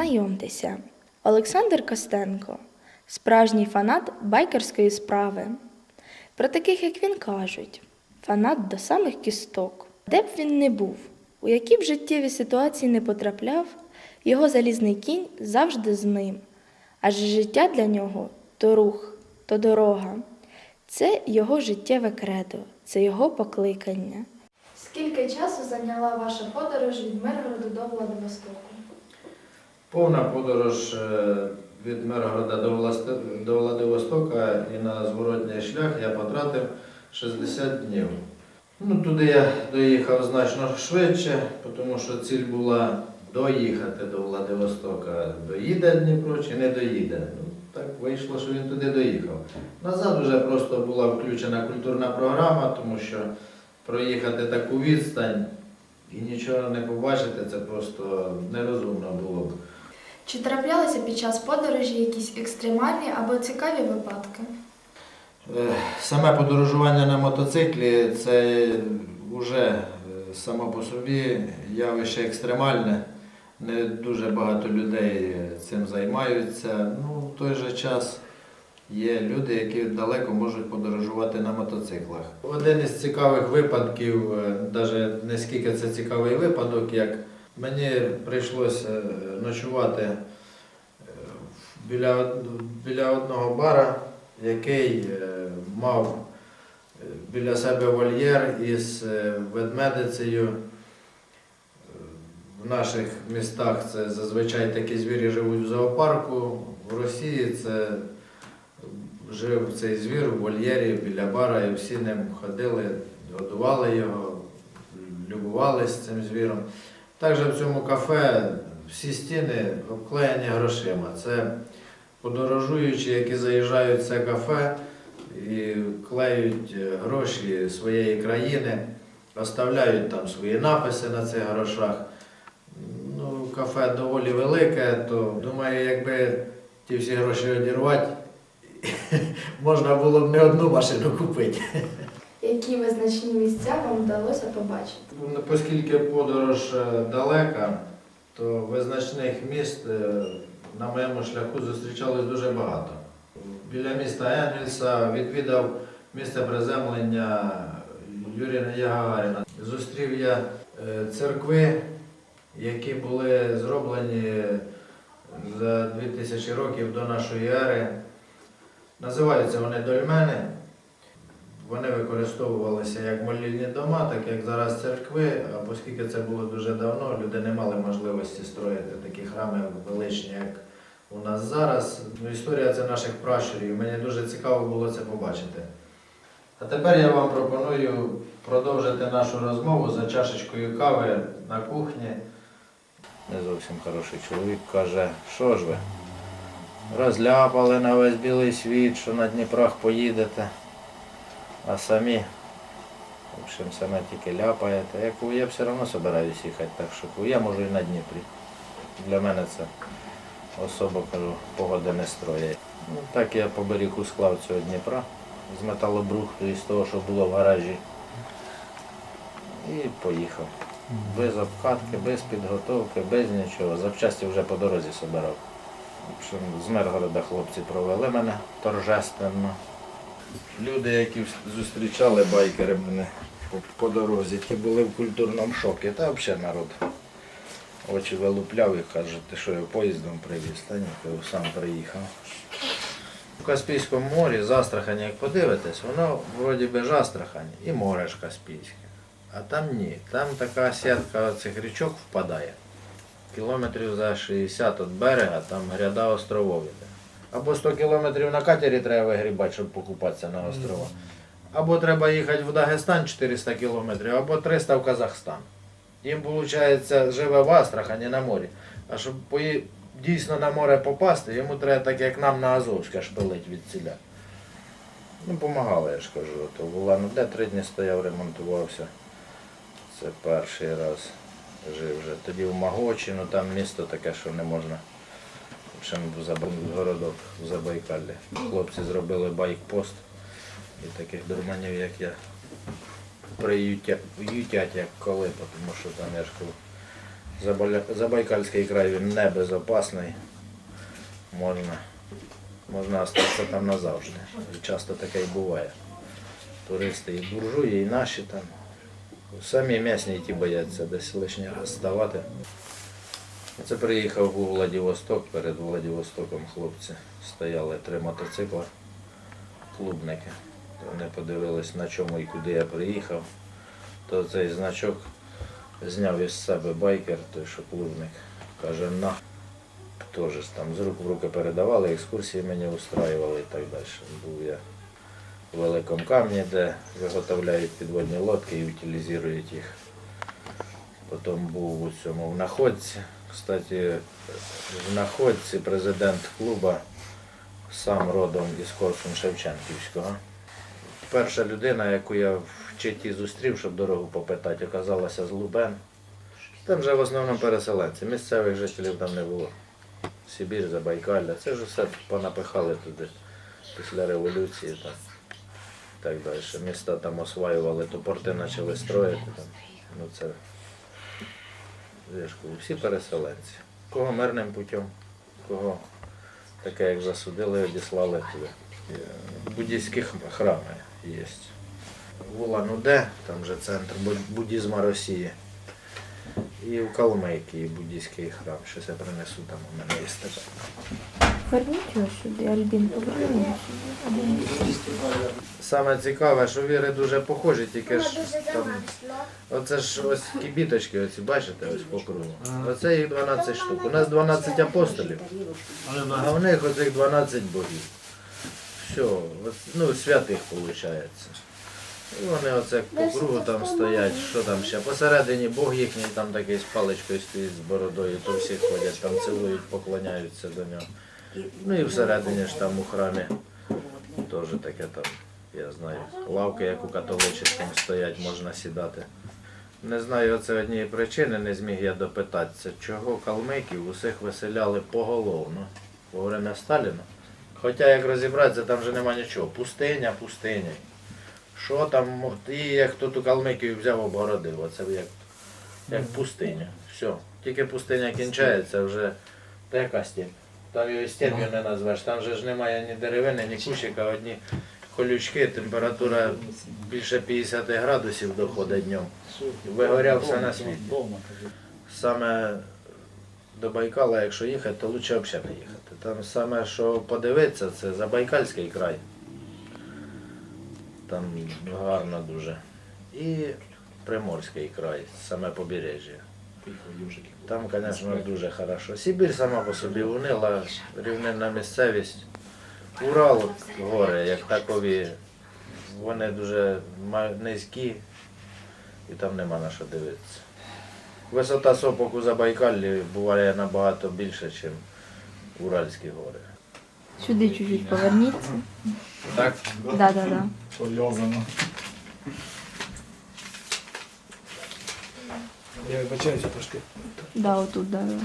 Знайомтеся, Олександр Костенко, справжній фанат байкерської справи. Про таких, як він, кажуть, фанат до самих кісток. Де б він не був, у які б життєві ситуації не потрапляв, його залізний кінь завжди з ним. Адже життя для нього то рух, то дорога. Це його життєве кредо, це його покликання. Скільки часу зайняла ваша подорож від Миргороду до Владивостоку? Повна подорож е, від Миргорода до, Владивостока і на зворотній шлях я потратив 60 днів. Ну, туди я доїхав значно швидше, тому що ціль була доїхати до Владивостока. Доїде Дніпро чи не доїде. Ну, так вийшло, що він туди доїхав. Назад вже просто була включена культурна програма, тому що проїхати таку відстань і нічого не побачити, це просто нерозумно було. Чи траплялися під час подорожі якісь екстремальні або цікаві випадки? Е, Саме подорожування на мотоциклі це вже само по собі явище екстремальне. Не дуже багато людей цим займаються. Ну, в той же час є люди, які далеко можуть подорожувати на мотоциклах. Один із цікавих випадків, навіть не скільки це цікавий випадок, як мені прийшлося е, ночувати е, біля, біля одного бара, який е, мав біля себе вольєр із ведмедицею. В наших містах це зазвичай такі звірі живуть в зоопарку. В Росії це жив цей звір у вольєрі біля бара, і всі ним ходили, годували його, любувалися цим звіром. Також в цьому кафе всі стіни обклеєні грошима. Це подорожуючі, які заїжджають в це кафе і клеють е, гроші своєї країни, оставляють там свої написи на цих грошах. Ну, кафе доволі велике, то думаю, якби ті всі гроші одірвати, можна було б не одну машину купити. Які визначні місця вам вдалося побачити? Ну, Оскільки подорож е, далека, то визначних міст е, на моєму шляху зустрічалось дуже багато. Біля міста Енгельса відвідав місце приземлення Юрія Гагаріна. Зустрів я е, церкви, які були зроблені за 2000 років до нашої ери. Називаються вони дольмени. Вони використовувалися як молільні дома, так як зараз церкви, а оскільки це було дуже давно, люди не мали можливості строїти такі храми величні, як у нас зараз. Ну, історія це наших пращурів. Мені дуже цікаво було це побачити. А тепер я вам пропоную продовжити нашу розмову за чашечкою кави на кухні. Не зовсім хороший чоловік каже, що ж ви? Розляпали на весь білий світ, що на Дніпрох поїдете. А самі, в общем, саме тільки ляпаєте. Як я все одно збираюсь їхати, так що я можу і на Дніпрі. Для мене це особо кажу, погоди не строє. Ну, так я по берегу склав цього Дніпра з металобрухту і з того, що було в гаражі. І поїхав. Без обкатки, без підготовки, без нічого. Запчасті вже по дорозі собирав. В общем, з Миргорода хлопці провели мене торжественно. Люди, які зустрічали байкери мене по, по дорозі, ті були в культурному шокі. Та взагалі народ очі вилупляв і каже, ти що я поїздом привіз? Та ні, ти сам приїхав. У Каспійському морі з як подивитесь, воно вроді би ж і море ж Каспійське. А там ні. Там така сітка цих річок впадає. Кілометрів за 60 від берега, там гряда островов іде. Або 100 кілометрів на катері треба вигрібати, щоб покупатися на острова. Або треба їхати в Дагестан 400 кілометрів, або 300 в Казахстан. Їм, виходить, живе в Астрахані на морі. А щоб дійсно на море попасти, йому треба так, як нам на Азовське шпилить від ціля. Ну, допомагали, я ж кажу. То була, ну де три дні стояв, ремонтувався. Це перший раз жив вже. Тоді в Магочі, ну там місто таке, що не можна. Общем, в городок в Забайкалі. Хлопці зробили байк-пост. І таких дурманів, як я, приютять, як коли, тому що там я ж Забайкальський край він небезопасний. Можна, можна остатися там назавжди. Часто таке і буває. Туристи і буржуї, і наші там. Самі м'ясні ті бояться десь лишній раз ставати. Це приїхав у Владивосток, перед Владивостоком хлопці стояли три мотоцикла, клубники. Вони подивились, на чому і куди я приїхав. То цей значок зняв із себе байкер, той що клубник. Каже, на. Теж там з рук в руки передавали, екскурсії мені устраювали і так далі. Був я в Великому камні, де виготовляють підводні лодки і утилізують їх. Потім був у цьому в Находці. Кстати, в Находці президент клуба сам родом із Корсун Шевченківського. Перша людина, яку я в Читі зустрів, щоб дорогу попитати, оказалася з Лубен. Там вже в основному переселенці. Місцевих жителів там не було. Сибір, Забайкалля. Це ж все понапихали туди після революції там, так далі. Міста там осваювали, то порти почали строїти. Там. Ну, це кажу, всі переселенці. Кого мирним путем, кого таке, як засудили, одіслали туди. Буддійські храми є. В Улан-Удэ, там же центр буддізму Росії. І в Калмикії буддійський храм. Щось я принесу там у мене є тепер. Верніть його сюди, Альбін, поверни його сюди. Саме цікаве, що віри дуже похожі, тільки ж там. Оце ж ось кібіточки, оці бачите, ось по кругу. Оце їх 12 штук. У нас 12 апостолів, а в них оцих 12 богів. Все, ну, святих виходить. І вони оце по кругу там стоять, що там ще. Посередині Бог їхній там такий з паличкою стоїть з бородою, то всі ходять, там цілують, поклоняються до нього. Ну і всередині ж там у храмі теж таке там, я знаю, лавки, як у католичському стоять, можна сідати. Не знаю оце однієї причини, не зміг я допитатися, чого калмиків усіх виселяли поголовно во время Сталіна. Хоча як розібратися, там вже нема нічого. Пустиня, пустиня. Що там, і як хто ту калмиків взяв, обгородив. Оце як, як пустиня. Все. Тільки пустиня кінчається, вже та яка степь? Там його степ'ю не назвеш. Там же ж немає ні деревини, ні кущика, одні колючки, температура більше 50 градусів доходить днем. Вигоряв все на світі. Саме до Байкала, якщо їхати, то краще взагалі не їхати. Там саме, що подивитися, це Забайкальський край. Там гарно дуже. І Приморський край, саме побережжя. Там, звісно, дуже хорошо. Сибір сама по собі унила, рівнинна місцевість. Урал, гори, як такові, вони дуже низькі і там нема на що дивитися. Висота сопок у Забайкаллі буває набагато більше, ніж Уральські гори. Сюди чуть-чуть поверніться. Так? Да, да, да. Пов'язано. Я вибачаюся трошки. Да, отут, да, да.